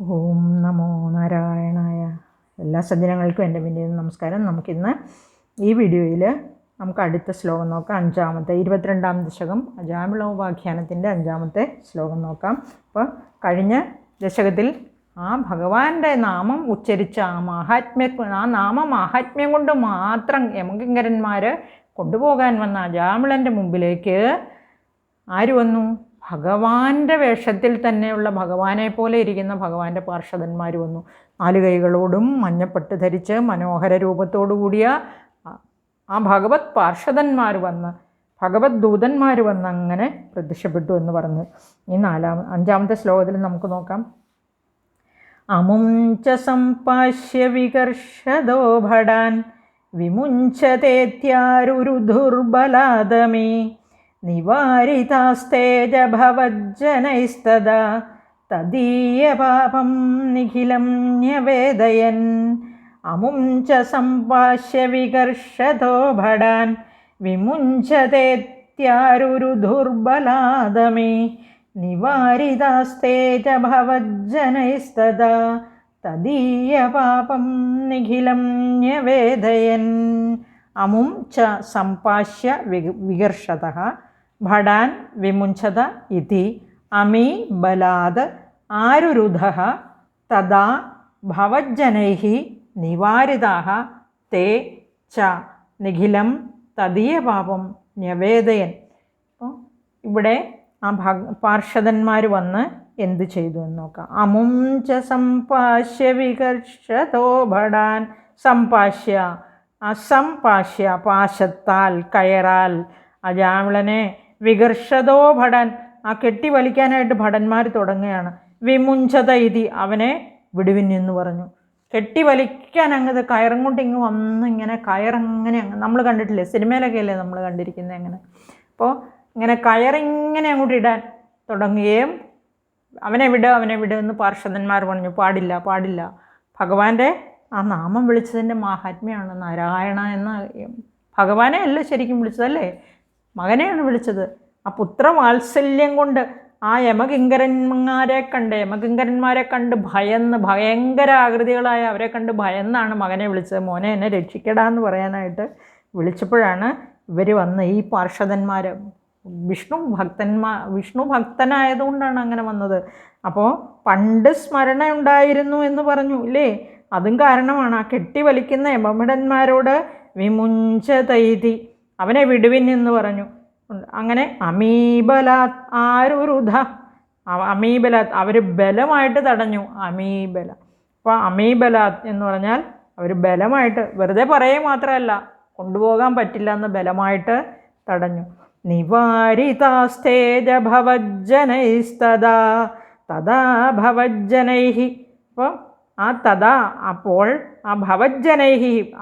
ഓം നമോ നാരായണായ എല്ലാ സജ്ജനങ്ങൾക്കും എന്റെ പിന്നിൽ നമസ്കാരം. നമുക്കിന്ന് ഈ വീഡിയോയിൽ നമുക്ക് അടുത്ത ശ്ലോകം നോക്കാം. അഞ്ചാമത്തെ ഇരുപത്തിരണ്ടാം ദശകം അജാമിളോപാഖ്യാനത്തിന്റെ അഞ്ചാമത്തെ ശ്ലോകം നോക്കാം. അപ്പോൾ കഴിഞ്ഞ ദശകത്തിൽ ആ ഭഗവാന്റെ നാമം ഉച്ചരിച്ച ആ മാഹാത്മ്യ ആ നാമ മഹാത്മ്യം കൊണ്ട് മാത്രം യമകിങ്കരന്മാർ കൊണ്ടുപോകാൻ വന്ന അജാമിളന്റെ മുമ്പിലേക്ക് ആര് വന്നു? ഭഗവാന്റെ വേഷത്തിൽ തന്നെയുള്ള ഭഗവാനെ പോലെ ഇരിക്കുന്ന ഭഗവാന്റെ പാർഷദന്മാർ വന്നു. നാല് കൈകളോടും മഞ്ഞപ്പെട്ട് ധരിച്ച് മനോഹര രൂപത്തോടു കൂടിയ ആ- ഭഗവത് പാർഷദന്മാർ വന്ന് ഭഗവത് ദൂതന്മാർ വന്ന് അങ്ങനെ പ്രത്യക്ഷപ്പെട്ടു എന്ന് പറഞ്ഞ്. ഈ നാലാം അഞ്ചാമത്തെ ശ്ലോകത്തിൽ നമുക്ക് നോക്കാം. അമുഞ്ച ച സംപാശ്യ വികർഷദോ ഭടാൻ വിമുഞ്ചതേത്യാരുരുധുർബലാദമേ നിവാരിതാസ്തേജ ഭവജ്ജനൈസ്തദാ തദീയപാപം നിഖിലം ന്യവേദയൻ. അമും ച സംപാശ്യ വികർഷതോ ഭടാൻ. വിമുഞ്ചതേത്യാരുരുധുർബലാദമേ നിവാരിതാസ്തേജ ഭവജ്ജനൈസ്തദാ തദീയപാപം നിഖിലം ന്യവേദയൻ. അമും ച സംപാശ്യ വിക വികർഷത ഭടാൻ വിമുഞ്ചത ഇതി അമീ ബലാത് ആരുരുധ തഥാ ഭവജ്ജനൈ നിവാരിതാ തേ ച നിഖിലം തദീയഭാവം ന്യവേദയൻ. അപ്പോൾ ഇവിടെ ആ ഭഗ പാർഷദന്മാർ വന്ന് എന്ത് ചെയ്തു എന്ന് നോക്കാം. അമും ച സംപാശ്യ വികർഷതോ ഭടാൻ സംപാശ്യ അസംപാശ്യ പാശത്താൽ കയറാൽ അജാമിളനെ വികർഷതോ ഭടൻ. ആ കെട്ടി വലിക്കാനായിട്ട് ഭടന്മാർ തുടങ്ങുകയാണ്. വിമുഞ്ചത ഇതി അവനെ വിടുവിൻ എന്ന് പറഞ്ഞു. കെട്ടി വലിക്കാൻ അങ്ങ് കയറും കൊണ്ട് ഇങ്ങ് വന്ന് ഇങ്ങനെ കയറങ്ങനെ അങ്ങ് നമ്മൾ കണ്ടിട്ടില്ലേ? സിനിമയിലൊക്കെ അല്ലേ നമ്മൾ കണ്ടിരിക്കുന്നത് അങ്ങനെ അപ്പോൾ ഇങ്ങനെ കയറിങ്ങനെ അങ്ങോട്ട് ഇടാൻ തുടങ്ങുകയും അവനെ വിട് അവനെ വിട് എന്ന് പാർഷദന്മാർ പറഞ്ഞു. പാടില്ല പാടില്ല. ഭഗവാന്റെ ആ നാമം വിളിച്ചതിന്റെ മാഹാത്മ്യമാണ് നാരായണ എന്ന ഭഗവാനെ അല്ല ശരിക്കും വിളിച്ചതല്ലേ? മകനെയാണ് വിളിച്ചത്. ആ പുത്ര പുത്രവാത്സല്യം കൊണ്ട് ആ യമകിങ്കരന്മാരെ കണ്ട് യമകിങ്കരന്മാരെ കണ്ട് ഭയന്ന് ഭയങ്കര ആകൃതികളായ അവരെ കണ്ട് ഭയന്നാണ് മകനെ വിളിച്ചത്. മോനെ എന്നെ രക്ഷിക്കടാ എന്ന് പറയാനായിട്ട് വിളിച്ചപ്പോഴാണ് ഇവർ വന്ന് ഈ പാർഷദന്മാർ വിഷ്ണു ഭക്തന്മാ വിഷ്ണു ഭക്തനായതുകൊണ്ടാണ് അങ്ങനെ വന്നത്. അപ്പോൾ പണ്ട് സ്മരണ ഉണ്ടായിരുന്നു എന്ന് പറഞ്ഞു ഇല്ലേ? അതും കാരണമാണ് ആ കെട്ടി വലിക്കുന്ന യമഭടന്മാരോട് വിമുഞ്ചതൈതി. അവനെ വിടുവിൻ എന്ന് പറഞ്ഞു. അങ്ങനെ അമീബലാത് ആരുരുധ. അമീബലാത് അവർ ബലമായിട്ട് തടഞ്ഞു അമീബല. അപ്പോൾ അമീബലാത് എന്ന് പറഞ്ഞാൽ അവർ ബലമായിട്ട് വെറുതെ പറയുക മാത്രമല്ല കൊണ്ടുപോകാൻ പറ്റില്ല എന്ന് ബലമായിട്ട് തടഞ്ഞു. നിവാരിതാസ്തേജഭവജ്ജനൈസ്തദാ തഥാ ഭവജ്ജനൈഹി. അപ്പോൾ ആ തഥാ അപ്പോൾ ആ ഭവജ്ജനൈഹി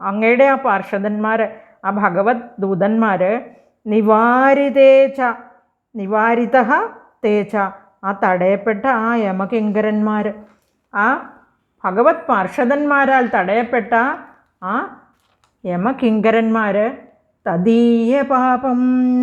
അങ്ങയുടെ ആ പാർഷദന്മാർ ആ ഭഗവത് ദൂതന്മാർ നിവാരിതേച്ച നിവാരിത തേച്ച ആ തടയപ്പെട്ട ആ യമകിങ്കരന്മാർ ആ ഭഗവത് പാർഷദന്മാരാൽ തടയപ്പെട്ട ആ യമകിങ്കരന്മാർ തദീയ പാപം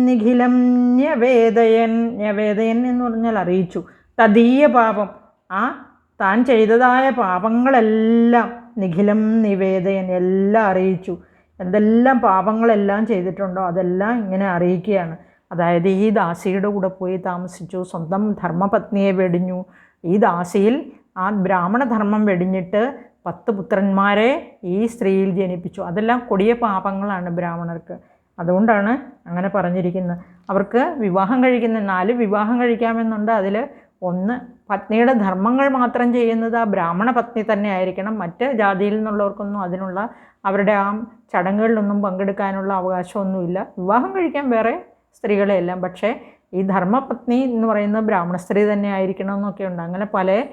നിഖിലം ന്യവേദയൻ ന്യവേദയൻ എന്ന് പറഞ്ഞാൽ അറിയിച്ചു. തദീയ പാപം. ആ താൻ ചെയ്തതായ പാപങ്ങളെല്ലാം നിഖിലം നിവേദയൻ എല്ലാം അറിയിച്ചു. എന്തെല്ലാം പാപങ്ങളെല്ലാം ചെയ്തിട്ടുണ്ടോ അതെല്ലാം ഇങ്ങനെ അറിയിക്കുകയാണ്. അതായത് ഈ ദാസിയുടെ കൂടെ പോയി താമസിച്ചു സ്വന്തം ധർമ്മപത്നിയെ വെടിഞ്ഞു. ഈ ദാസിയിൽ ആ ബ്രാഹ്മണധർമ്മം വെടിഞ്ഞിട്ട് പത്ത് പുത്രന്മാരെ ഈ സ്ത്രീയിൽ ജനിപ്പിച്ചു. അതെല്ലാം കൊടിയ പാപങ്ങളാണ് ബ്രാഹ്മണർക്ക്. അതുകൊണ്ടാണ് അങ്ങനെ പറഞ്ഞിരിക്കുന്നത്. അവർക്ക് വിവാഹം കഴിക്കുന്ന നാല് വിവാഹം കഴിക്കാമെന്നുണ്ട്. അതിൽ ഒന്ന് പത്നിയുടെ ധർമ്മങ്ങൾ മാത്രം ചെയ്യുന്നത് ആ ബ്രാഹ്മണ പത്നി തന്നെ ആയിരിക്കണം. മറ്റ് ജാതിയിൽ നിന്നുള്ളവർക്കൊന്നും അതിനുള്ള അവരുടെ ആ ചടങ്ങുകളിലൊന്നും പങ്കെടുക്കാനുള്ള അവകാശമൊന്നുമില്ല. വിവാഹം കഴിക്കാൻ വേറെ സ്ത്രീകളെയെല്ലാം പക്ഷേ ഈ ധർമ്മപത്നി എന്ന് പറയുന്നത് ബ്രാഹ്മണ സ്ത്രീ തന്നെ ആയിരിക്കണം എന്നൊക്കെ ഉണ്ട്. അങ്ങനെ പല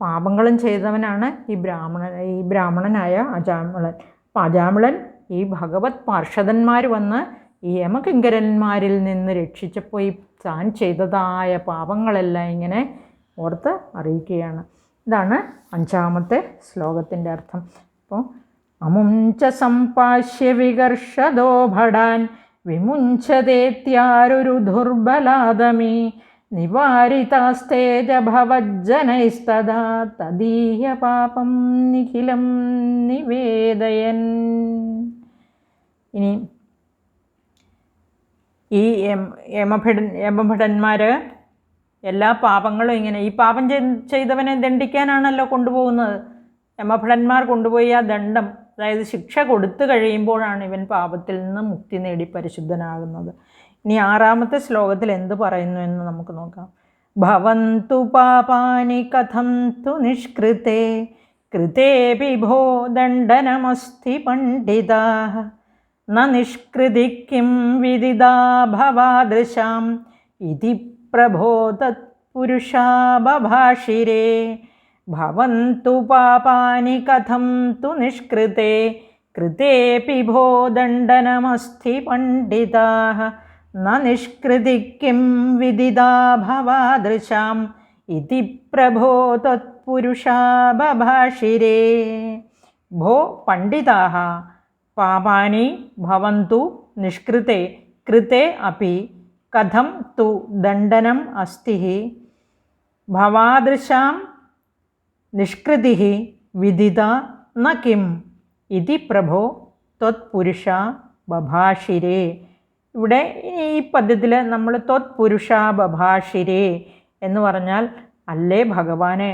പാപങ്ങളും ചെയ്തവനാണ് ഈ ബ്രാഹ്മണൻ ഈ ബ്രാഹ്മണനായ അജാമിളൻ. അപ്പം അജാമിളൻ ഈ ഭഗവത് പാർഷദന്മാർ വന്ന് ഈ യമകിങ്കരന്മാരിൽ നിന്ന് രക്ഷിച്ചപ്പോൾ ഈ താൻ ചെയ്തതായ പാപങ്ങളെല്ലാം ഇങ്ങനെ ഓർത്ത് അറിയിക്കുകയാണ്. ഇതാണ് അഞ്ചാമത്തെ ശ്ലോകത്തിന്റെ അർത്ഥം. അപ്പോൾ അമുഞ്ച സമ്പാശ്യ വികർഷദോ ഭടാൻ വിമുഞ്ചതേത്യാരൊരു ദുർബലാദമീ നിവാരിതാസ്തേജഭവജ്ജനൈസ്തദാ തദീയ പാപം നിഖിലം നിവേദയൻ. ഇനി ഈ യമഭടൻ യമഭടന്മാർ എല്ലാ പാപങ്ങളും ഇങ്ങനെ ഈ പാപം ചെയ്- ചെയ്തവനെ ദണ്ഡിക്കാനാണല്ലോ കൊണ്ടുപോകുന്നത്. യമഭടന്മാർ കൊണ്ടുപോയി ആ ദണ്ഡം അതായത് ശിക്ഷ കൊടുത്തു കഴിയുമ്പോഴാണ് ഇവൻ പാപത്തിൽ നിന്ന് മുക്തി നേടി പരിശുദ്ധനാകുന്നത്. ഇനി ആറാമത്തെ ശ്ലോകത്തിൽ എന്ത് പറയുന്നു എന്ന് നമുക്ക് നോക്കാം. ഭവന്തു പാപാനി കഥം തു നിഷ്കൃതേ കൃതേ വിഭോ ദണ്ഡനമസ്തി പണ്ഡിതാ. ന നിഷ്കൃതി കിം വിദിതാ ഭവാദൃശാം ഇതി പ്രഭോ തത്പുരുഷാ ബഭാഷിരേ ഭവന്തു പാപാനി കഥം തു നിഷ്കൃതേ കൃതേപി ഭോ ദണ്ഡനമസ്തി പണ്ഡിതാ ന നിഷ്കൃതി കിം വിദിതാ ഭവാദൃശാം ഇതി പ്രഭോ തത്പുരുഷാ ബഭാഷിരേ ഭോ പണ്ഡിതാः പാപാനി ഭവന്തു നിഷ്കൃത്തെ കൃത്തെ അപ്പി കഥം തു ദണ്ഡനം അസ്തി ഭവാദൃശാം നിഷ്കൃതി വിദിത ന കിം ഇതി പ്രഭോ ത്വത്പുരുഷ ബഭാഷിരേ ഇവിടെ ഈ പദ്യത്തിൽ നമ്മൾ ത്വത്പുരുഷ ബഭാഷിരേ എന്ന് പറഞ്ഞാൽ അല്ലേ ഭഗവാനെ?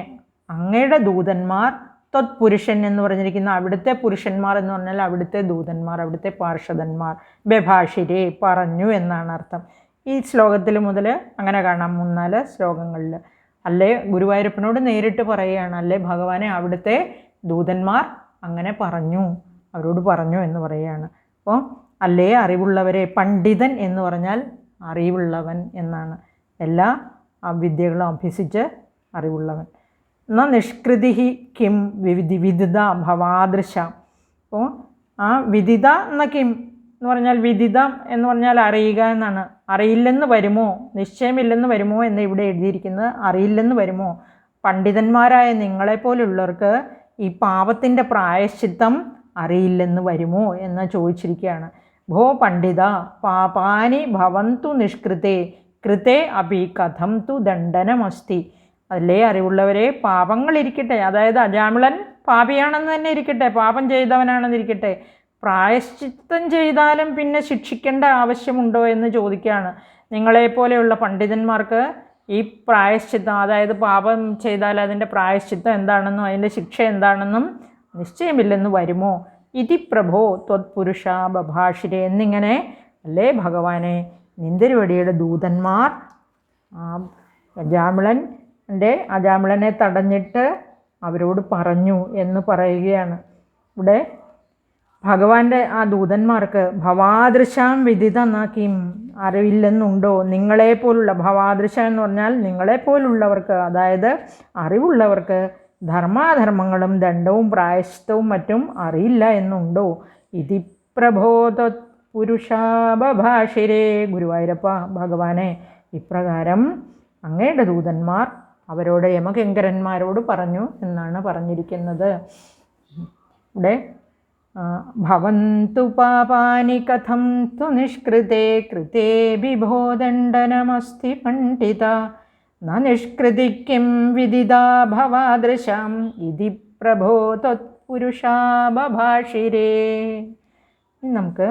അങ്ങയുടെ ദൂതന്മാർ ത്വത്പുരുഷൻ എന്ന് പറഞ്ഞിരിക്കുന്ന അവിടുത്തെ പുരുഷന്മാർ എന്ന് പറഞ്ഞാൽ അവിടുത്തെ ദൂതന്മാർ അവിടുത്തെ പാർഷദന്മാർ ബഭാഷിരെ പറഞ്ഞു എന്നാണ് അർത്ഥം. ഈ ശ്ലോകത്തിൽ മുതൽ അങ്ങനെ കാണാം മൂന്നാൽ ശ്ലോകങ്ങളിൽ. അല്ലേ ഗുരുവായൂരപ്പനോട് നേരിട്ട് പറയുകയാണ് അല്ലേ ഭഗവാനെ അവിടുത്തെ ദൂതന്മാർ അങ്ങനെ പറഞ്ഞു അവരോട് പറഞ്ഞു എന്ന് പറയുകയാണ്. അപ്പോൾ അല്ലേ അറിവുള്ളവരെ പണ്ഡിതൻ എന്ന് പറഞ്ഞാൽ അറിവുള്ളവൻ എന്നാണ്. എല്ലാ വിദ്യകളും അഭ്യസിച്ച് അറിവുള്ളവൻ. ന നിഷ്കൃതി കിം വിവിധി വിദിത ഭവാദൃശ. അപ്പോൾ ആ വിദിത എന്ന കിം എന്ന് പറഞ്ഞാൽ വിദിതം എന്ന് പറഞ്ഞാൽ അറിയുക എന്നാണ്. അറിയില്ലെന്ന് വരുമോ? നിശ്ചയമില്ലെന്ന് വരുമോ എന്ന് ഇവിടെ എഴുതിയിരിക്കുന്നത് അറിയില്ലെന്ന് വരുമോ? പണ്ഡിതന്മാരായ നിങ്ങളെപ്പോലുള്ളവർക്ക് ഈ പാപത്തിന്റെ പ്രായശ്ചിത്തം അറിയില്ലെന്ന് വരുമോ എന്ന് ചോദിച്ചിരിക്കുകയാണ്. ഭോ പണ്ഡിത പാപാനി ഭവന്തു നിഷ്കൃതേ കൃതേ അപി കഥം തു ദണ്ഡനമസ്തി. അല്ലേ അറിവുള്ളവരെ പാപങ്ങളിരിക്കട്ടെ അതായത് അജാമിളൻ പാപിയാണെന്ന് തന്നെ ഇരിക്കട്ടെ. പാപം ചെയ്തവനാണെന്നിരിക്കട്ടെ പ്രായശ്ചിത്തം ചെയ്താലും പിന്നെ ശിക്ഷിക്കേണ്ട ആവശ്യമുണ്ടോ എന്ന് ചോദിക്കുകയാണ്. നിങ്ങളെപ്പോലെയുള്ള പണ്ഡിതന്മാർക്ക് ഈ പ്രായശ്ചിത്തം അതായത് പാപം ചെയ്താൽ അതിന്റെ പ്രായശ്ചിത്തം എന്താണെന്നും അതിന്റെ ശിക്ഷ എന്താണെന്നും നിശ്ചയമില്ലെന്ന് വരുമോ? ഇതി പ്രഭോ ത്വത്പുരുഷ ബഭാഷിരെ എന്നിങ്ങനെ അല്ലേ ഭഗവാനെ നിന്തിരുവടിയുടെ ദൂതന്മാർ ആ അജാമിളന്റെ അജാമിളനെ തടഞ്ഞിട്ട് അവരോട് പറഞ്ഞു എന്ന് പറയുകയാണ്. ഇവിടെ ഭഗവാന്റെ ആ ദൂതന്മാർക്ക് ഭവാദൃശാം വിദിത നാക്കിയും അറിവില്ലെന്നുണ്ടോ? നിങ്ങളെപ്പോലുള്ള ഭവാദൃശ എന്ന് പറഞ്ഞാൽ നിങ്ങളെ പോലുള്ളവർക്ക് അതായത് അറിവുള്ളവർക്ക് ധർമാധർമ്മങ്ങളും ദണ്ഡവും പ്രായശ്ചിത്തവും മറ്റും അറിയില്ല എന്നുണ്ടോ? ഇതി പ്രബോധ പുരുഷാപഭാഷിരേ ഗുരുവായൂരപ്പ ഭഗവാനെ. ഇപ്രകാരം അങ്ങയുടെ ദൂതന്മാർ അവരോട് യമകിങ്കരന്മാരോട് പറഞ്ഞു എന്നാണ് പറഞ്ഞിരിക്കുന്നത്. ഇവിടെ ഭവന്തു പാപാനി കഥം തു നിഷ്കൃതേ കൃതേ വിഭോ ദണ്ഡനമസ്തി പണ്ഡിത. ന നിഷ്കൃതിക്കും വിദിതാ ഭവാദൃശാം ഇതി പ്രഭോ തത്പുരുഷാഭാഷിരേ നമുക്ക്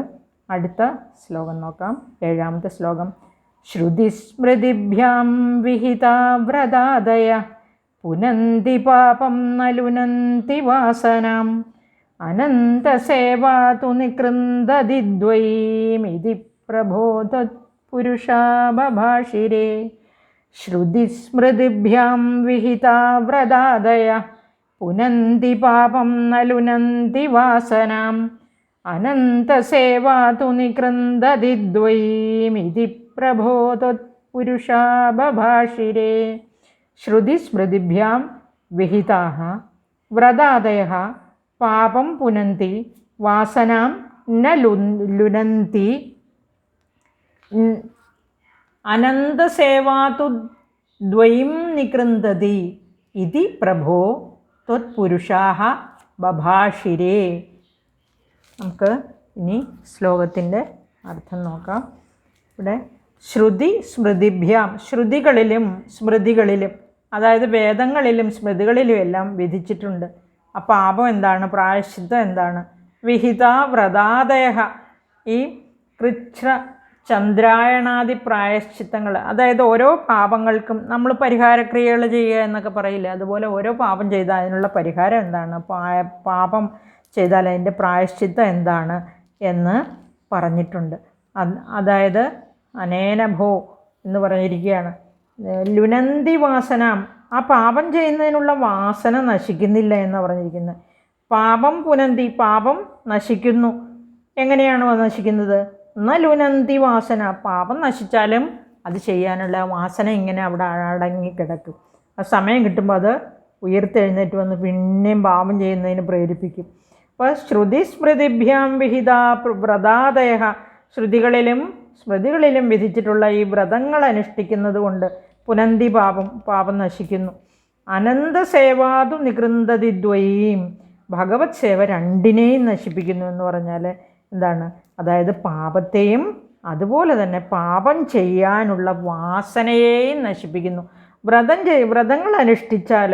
അടുത്ത ശ്ലോകം നോക്കാം. ഏഴാമത്തെ ശ്ലോകം. ശ്രുതിസ്മൃതിഭ്യാം വിഹിതാവ്രതാദയ പുനന്തി പാപം നലുനന്തി വാസനാം. അനന്തസേവാതു നികൃന്ദതിദ്വൈമിതി പ്രബോധപുരുഷാ ബഭാഷിരേ ശ്രുതിസ്മൃതിഭ്യാം വിഹിത വ്രതാദയ. പുനന്തി പാപം നലുനന്തി വാസനാം. അനന്തസേവാ തു നികൃന്ദതിദ്വൈമിതി പ്രബോധപുരുഷാ ബഭാഷിരേ ശ്രുതിസ്മൃതിഭ്യാം വിഹിതാः വ്രതാദയः പാപം പുനന്തി വാസനാം ന ലു- ലുനന്തി ൻ- അനന്തസേവാതു ദ്വയം നികൃന്തതി ഇതി പ്രഭോ ത്വത്പുരുഷാः ബഭാഷിരേ നമുക്ക് ഇനി ശ്ലോകത്തിന്റെ അർത്ഥം നോക്കാം. ഇവിടെ ശ്രുതി സ്മൃതിഭ്യാം ശ്രുതികളിലും സ്മൃതികളിലും അതായത് വേദങ്ങളിലും സ്മൃതികളിലും എല്ലാം വിധിച്ചിട്ടുണ്ട്. പാപം എന്താണ്? പ്രായശ്ചിത്തം എന്താണ്? വിഹിത വ്രതാദേഹ ഈ കൃച്ഛ ചന്ദ്രായണാദി പ്രായശ്ചിത്തങ്ങൾ അതായത് ഓരോ പാപങ്ങൾക്കും നമ്മൾ പരിഹാരക്രിയകൾ ചെയ്യുക എന്നൊക്കെ പറയില്ലേ? അതുപോലെ ഓരോ പാപം ചെയ്താൽ അതിനുള്ള പരിഹാരം എന്താണ്? പാപം ചെയ്താൽ അതിന്റെ പ്രായശ്ചിത്തം എന്താണ് എന്ന് പറഞ്ഞിട്ടുണ്ട്. അതായത് അനേനഭോ എന്ന് പറഞ്ഞിരിക്കുകയാണ്. ലുനന്തി വാസനാം. ആ പാപം ചെയ്യുന്നതിനുള്ള വാസന നശിക്കുന്നില്ല എന്ന് പറഞ്ഞിരിക്കുന്നത് പാപം പുനന്തി പാപം നശിക്കുന്നു. എങ്ങനെയാണ് നശിക്കുന്നത്? എന്നാൽ ലുനന്തി വാസന. പാപം നശിച്ചാലും അത് ചെയ്യാനുള്ള വാസന ഇങ്ങനെ അവിടെ അടങ്ങി കിടക്കും. ആ സമയം കിട്ടുമ്പോൾ അത് ഉയർത്തെഴുന്നേറ്റ് വന്ന് പിന്നെയും പാപം ചെയ്യുന്നതിന് പ്രേരിപ്പിക്കും. അപ്പോൾ ശ്രുതി സ്മൃതിഭ്യാം വിഹിത വ്രതാദയ ശ്രുതികളിലും സ്മൃതികളിലും വിധിച്ചിട്ടുള്ള ഈ വ്രതങ്ങൾ അനുഷ്ഠിക്കുന്നത് കൊണ്ട് പുനന്തി പാപം പാപം നശിക്കുന്നു. അനന്തസേവാതു നികൃന്തതിദ്വയീം ഭഗവത് സേവ രണ്ടിനെയും നശിപ്പിക്കുന്നു എന്ന് പറഞ്ഞാൽ എന്താണ്? അതായത് പാപത്തെയും അതുപോലെ തന്നെ പാപം ചെയ്യാനുള്ള വാസനയെയും നശിപ്പിക്കുന്നു. വ്രതം ചെയ് വ്രതങ്ങൾ അനുഷ്ഠിച്ചാൽ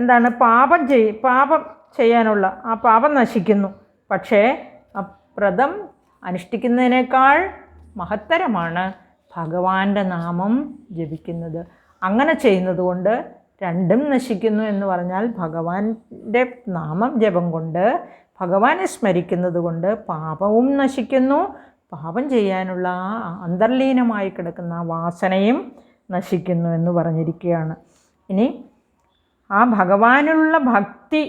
എന്താണ്? പാപം ചെയ് പാപം ചെയ്യാനുള്ള ആ പാപം നശിക്കുന്നു. പക്ഷേ വ്രതം അനുഷ്ഠിക്കുന്നതിനേക്കാൾ മഹത്തരമാണ് ഭഗവാന്റെ നാമം ജപിക്കുന്നത്. അങ്ങനെ ചെയ്യുന്നത് കൊണ്ട് രണ്ടും നശിക്കുന്നു എന്ന് പറഞ്ഞാൽ ഭഗവാന്റെ നാമം ജപം കൊണ്ട് ഭഗവാനെ സ്മരിക്കുന്നത് കൊണ്ട് പാപവും നശിക്കുന്നു. പാപം ചെയ്യാനുള്ള ആ അന്തർലീനമായി കിടക്കുന്ന വാസനയും നശിക്കുന്നു എന്ന് പറഞ്ഞിരിക്കുകയാണ്. ഇനി ആ ഭഗവാനുള്ള ഭക്തി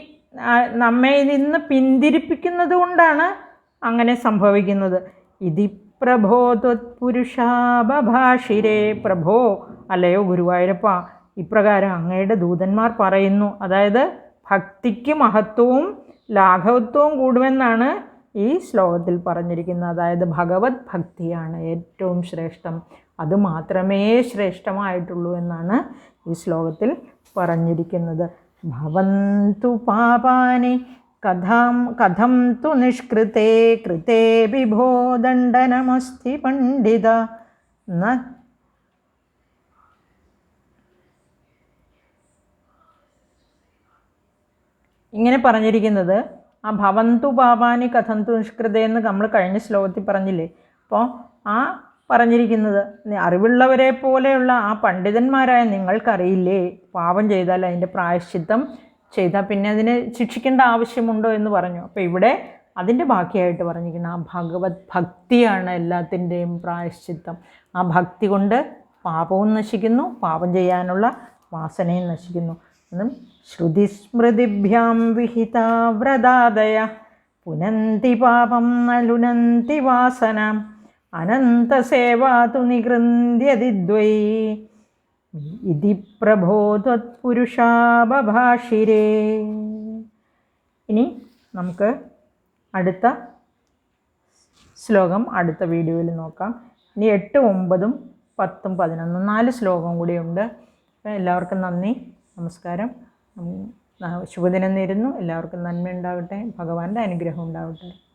നമ്മെ നിന്ന് പിന്തിരിപ്പിക്കുന്നത് കൊണ്ടാണ് അങ്ങനെ സംഭവിക്കുന്നത്. ഇതി പ്രഭോ ത്വത്പുരുഷാപഭാഷിരേ പ്രഭോ അല്ലയോ ഗുരുവായൂരപ്പ. ഇപ്രകാരം അങ്ങയുടെ ദൂതന്മാർ പറയുന്നു. അതായത് ഭക്തിക്ക് മഹത്വവും ലാഘവത്വവും കൂടുമെന്നാണ് ഈ ശ്ലോകത്തിൽ പറഞ്ഞിരിക്കുന്നത്. അതായത് ഭഗവത് ഭക്തിയാണ് ഏറ്റവും ശ്രേഷ്ഠം. അത് മാത്രമേ ശ്രേഷ്ഠമായിട്ടുള്ളൂ എന്നാണ് ഈ ശ്ലോകത്തിൽ പറഞ്ഞിരിക്കുന്നത്. ഭവന്തു പാപാനി കഥം കഥം തു നിഷ്കൃതേ കൃതേ വിഭോ ദണ്ഡനമസ്തി പണ്ഡിത. ന. ഇങ്ങനെ പറഞ്ഞിരിക്കുന്നത് ആ ഭവന്തു പാപാനി കഥന്തു നിഷ്കൃതേ എന്ന് നമ്മൾ കഴിഞ്ഞ ശ്ലോകത്തിൽ പറഞ്ഞില്ലേ? അപ്പോൾ ആ പറഞ്ഞിരിക്കുന്നത് അറിവുള്ളവരെ പോലെയുള്ള ആ പണ്ഡിതന്മാരായ നിങ്ങൾക്കറിയില്ലേ? പാപം ചെയ്താൽ അതിന്റെ പ്രായശ്ചിത്തം ചെയ്താൽ പിന്നെ അതിനെ ശിക്ഷിക്കേണ്ട ആവശ്യമുണ്ടോ എന്ന് പറഞ്ഞു. അപ്പോൾ ഇവിടെ അതിന്റെ ബാക്കിയായിട്ട് പറഞ്ഞിരിക്കുന്ന ആ ഭഗവത് ഭക്തിയാണ് എല്ലാത്തിന്റെയും പ്രായശ്ചിത്തം. ആ ഭക്തി കൊണ്ട് പാപവും നശിക്കുന്നു പാപം ചെയ്യാനുള്ള വാസനയും നശിക്കുന്നു. എന്നും ശ്രുതിസ്മൃതിഭ്യാം വിഹിത വ്രതാദയ പുനന്തി പാപം നലുനന്തി വാസന അനന്തസേവാതു നികൃന്ത്യതിദ്വൈ ഇതി പ്രഭോ ഇനി നമുക്ക് അടുത്ത ശ്ലോകം അടുത്ത വീഡിയോയിൽ നോക്കാം. ഇനി എട്ട് ഒമ്പതും പത്തും പതിനൊന്നും നാല് ശ്ലോകം കൂടിയുണ്ട്. എല്ലാവർക്കും നന്ദി നമസ്കാരം. ശുഭദിനം നേരുന്നു. എല്ലാവർക്കും നന്മ ഉണ്ടാകട്ടെ ഭഗവാന്റെ അനുഗ്രഹം ഉണ്ടാകട്ടെ.